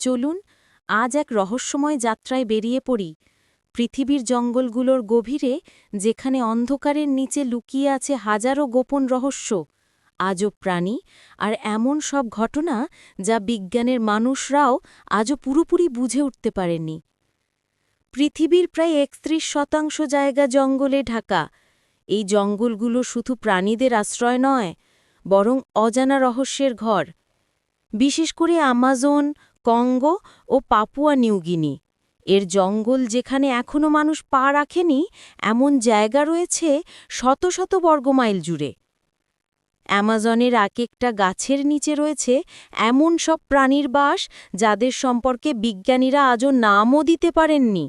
চলুন, আজ এক রহস্যময় যাত্রায় বেরিয়ে পড়ি। পৃথিবীর জঙ্গলগুলোর গভীরে, যেখানে অন্ধকারের নিচে লুকিয়ে আছে হাজারো গোপন রহস্য, আজও প্রাণী আর এমন সব ঘটনা যা বিজ্ঞানের মানুষরাও আজও পুরোপুরি বুঝে উঠতে পারেনি পৃথিবীর প্রায় একত্রিশ শতাংশ জায়গা জঙ্গলে ঢাকা। এই জঙ্গলগুলো শুধু প্রাণীদের আশ্রয় নয়, বরং অজানা রহস্যের ঘর। বিশেষ করে আমাজন কঙ্গো ও পাপুয়া নিউগিনি এর জঙ্গল যেখানে এখনও মানুষ পা রাখেনি, এমন জায়গা রয়েছে শত শত বর্গমাইল জুড়ে। অ্যামাজনের এক একটা গাছের নিচে রয়েছে এমন সব প্রাণীর বাস যাদের সম্পর্কে বিজ্ঞানীরা আজও নামও দিতে পারেননি।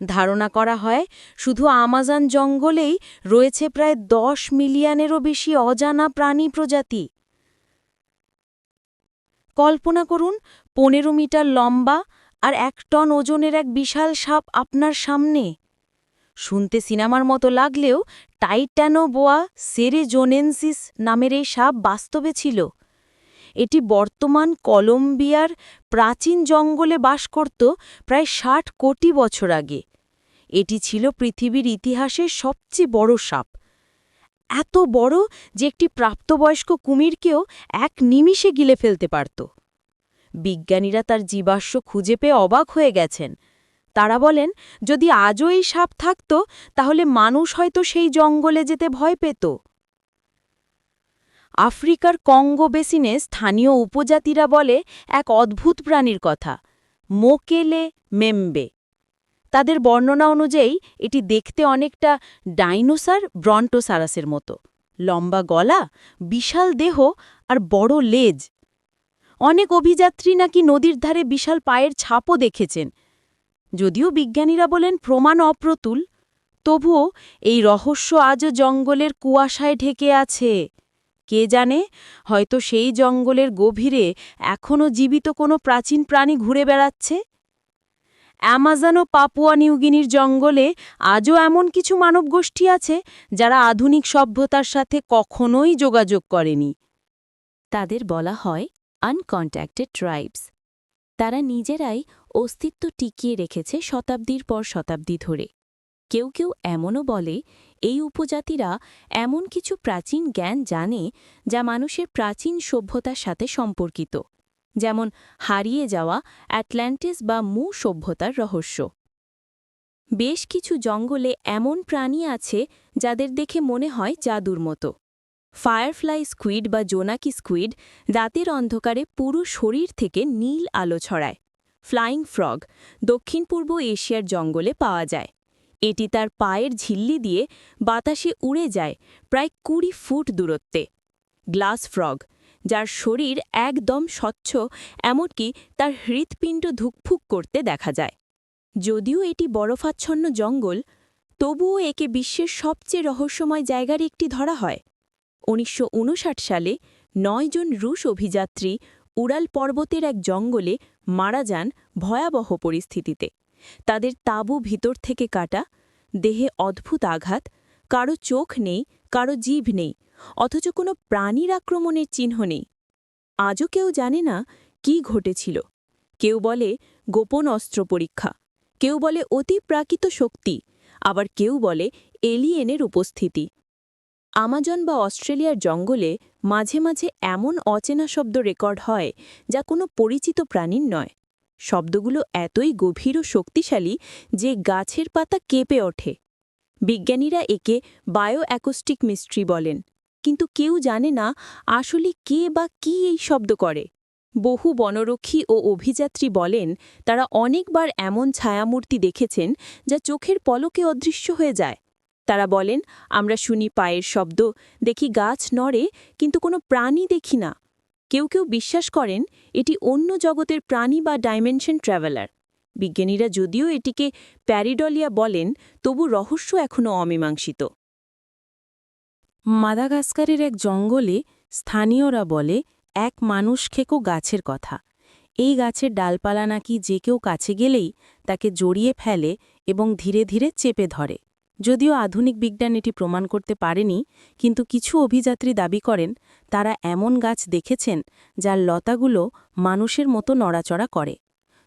ধারণা করা হয় শুধু আমাজন জঙ্গলেই রয়েছে প্রায় দশ মিলিয়নেরও বেশি অজানা প্রাণী প্রজাতি। কল্পনা করুন, পনেরো মিটার লম্বা আর এক টন ওজনের এক বিশাল সাপ আপনার সামনে। শুনতে সিনেমার মতো লাগলেও টাইটানোবোয়া সেরেজোনেন্সিস নামের এই সাপ বাস্তবে ছিল। এটি বর্তমান কলম্বিয়ার প্রাচীন জঙ্গলে বাস করত প্রায় ষাট কোটি বছর আগে। এটি ছিল পৃথিবীর ইতিহাসের সবচেয়ে বড় সাপ। এত বড় যে একটি প্রাপ্তবয়স্ক কুমিরকেও এক নিমিষে গিলে ফেলতে পারত। বিজ্ঞানীরা তার জীবাশ্ম খুঁজে পেয়ে অবাক হয়ে গেছেন। তারা বলেন, যদি আজও এই সাপ থাকত, তাহলে মানুষ হয়তো সেই জঙ্গলে যেতে ভয় পেত। আফ্রিকার কঙ্গো বেসিনে স্থানীয় উপজাতিরা বলে, এক অদ্ভুত প্রাণীর কথা, মোকেলে মেম্বে। তাদের বর্ণনা অনুযায়ী, এটি দেখতে অনেকটা ডাইনোসার ব্রন্টোসারাসের মতো। লম্বা গলা, বিশাল দেহ আর বড় লেজ। অনেক অভিযাত্রী নাকি নদীর ধারে বিশাল পায়ের ছাপও দেখেছেন। যদিও বিজ্ঞানীরা বলেন প্রমাণ অপ্রতুল, তবুও এই রহস্য আজও জঙ্গলের কুয়াশায় ঢেকে আছে। কে জানে, হয়তো সেই জঙ্গলের গভীরে এখনও জীবিত কোনো প্রাচীন প্রাণী ঘুরে বেড়াচ্ছে? অ্যামাজন ও পাপুয়া নিউগিনির জঙ্গলে আজও এমন কিছু মানবগোষ্ঠী আছে যারা আধুনিক সভ্যতার সাথে কখনোই যোগাযোগ করেনি। তাদের বলা হয় আনকন্ট্যাক্টেড ট্রাইবস। তারা নিজেরাই অস্তিত্ব টিকিয়ে রেখেছে শতাব্দীর পর শতাব্দী ধরে। কেউ কেউ এমনও বলে, এই উপজাতিরা এমন কিছু প্রাচীন জ্ঞান জানে যা মানুষের প্রাচীন সভ্যতার সাথে সম্পর্কিত। যেমন হারিয়ে যাওয়া অ্যাটল্যান্টিস বা মু সভ্যতার রহস্য। বেশ কিছু জঙ্গলে এমন প্রাণী আছে যাদের দেখে মনে হয় জাদুর মতো। ফায়ারফ্লাই স্কুইড বা জোনাকি স্কুইড রাতের অন্ধকারে পুরো শরীর থেকে নীল আলো ছড়ায়। ফ্লাইং ফ্রগ দক্ষিণ পূর্ব এশিয়ার জঙ্গলে পাওয়া যায়। এটি তার পায়ের ঝিল্লি দিয়ে বাতাসে উড়ে যায় প্রায় কুড়ি ফুট দূরত্বে। গ্লাস ফ্রগ যার শরীর একদম স্বচ্ছ, এমনকি তার হৃৎপিণ্ড ধুকফুক করতে দেখা যায়। যদিও এটি বরফাচ্ছন্ন জঙ্গল, তবুও একে বিশ্বের সবচেয়ে রহস্যময় জায়গার একটি ধরা হয়। উনিশশো উনষাট সালে নয় জন রুশ অভিযাত্রী উড়াল পর্বতের এক জঙ্গলে মারা যান ভয়াবহ পরিস্থিতিতে। তাদের তাঁবু ভিতর থেকে কাটা, দেহে অদ্ভুত আঘাত, কারও চোখ নেই কারও জিভ নেই, অথচ কোনো প্রাণীর আক্রমণের চিহ্ন নেই। আজও কেউ জানে না কি ঘটেছিল। কেউ বলে গোপন অস্ত্র পরীক্ষা, কেউ বলে অতি প্রাকৃত শক্তি, আবার কেউ বলে এলিয়েনের উপস্থিতি। আমাজন বা অস্ট্রেলিয়ার জঙ্গলে মাঝে মাঝে এমন অচেনা শব্দ রেকর্ড হয় যা কোনো পরিচিত প্রাণীর নয়। শব্দগুলো এতই গভীর ও শক্তিশালী যে গাছের পাতা কেঁপে ওঠে। বিজ্ঞানীরা একে বায়ো অ্যাকোস্টিক মিস্ট্রি বলেন। কিন্তু কেউ জানে না আসলে কে বা কি এই শব্দ করে। বহু বনরক্ষী ও অভিযাত্রী বলেন, তারা অনেকবার এমন ছায়ামূর্তি দেখেছেন যা চোখের পলকে অদৃশ্য হয়ে যায়। তারা বলেন, আমরা শুনি পায়ের শব্দ, দেখি গাছ নড়ে, কিন্তু কোনো প্রাণী দেখি না। কেউ কেউ বিশ্বাস করেন, এটি অন্য জগতের প্রাণী বা ডাইমেনশন ট্রাভেলার। বিজ্ঞানীরা যদিও এটিকে প্যারিডলিয়া বলেন, তবু রহস্য এখনও অমীমাংসিত। মাদাগাস্কারের এক জঙ্গলে স্থানীয়রা বলে, এক মানুষ খেকো গাছের কথা। এই গাছের ডালপালা নাকি যে কেউ কাছে গেলেই তাকে জড়িয়ে ফেলে এবং ধীরে ধীরে চেপে ধরে। যদিও আধুনিক বিজ্ঞান এটি প্রমাণ করতে পারেনি, কিন্তু কিছু অভিযাত্রী দাবি করেন, তারা এমন গাছ দেখেছেন যার লতাগুলো মানুষের মতো নড়াচড়া করে।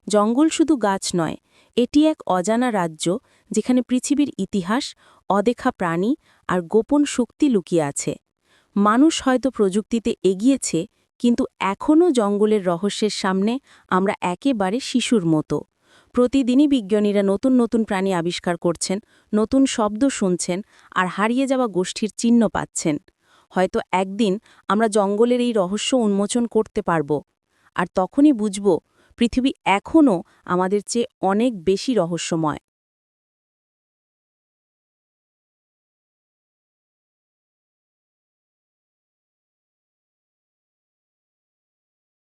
জঙ্গল শুধু গাছ নয়, এটি এক অজানা রাজ্য যেখানে পৃথিবীর ইতিহাস, অদেখা প্রাণী আর গোপন শক্তি লুকিয়ে আছে। মানুষ হয়তো প্রযুক্তিতে এগিয়েছে, কিন্তু এখনও জঙ্গলের রহস্যের সামনে আমরা একেবারে শিশুর মতো। প্রতিদিনই বিজ্ঞানীরা নতুন নতুন প্রাণী আবিষ্কার করছেন, নতুন শব্দ শুনছেন আর হারিয়ে যাওয়া গোষ্ঠীর চিহ্ন পাচ্ছেন। হয়তো একদিন আমরা জঙ্গলের এই রহস্য উন্মোচন করতে পারব, আর তখনই বুঝব পৃথিবী এখনও আমাদের চেয়ে অনেক বেশি রহস্যময়।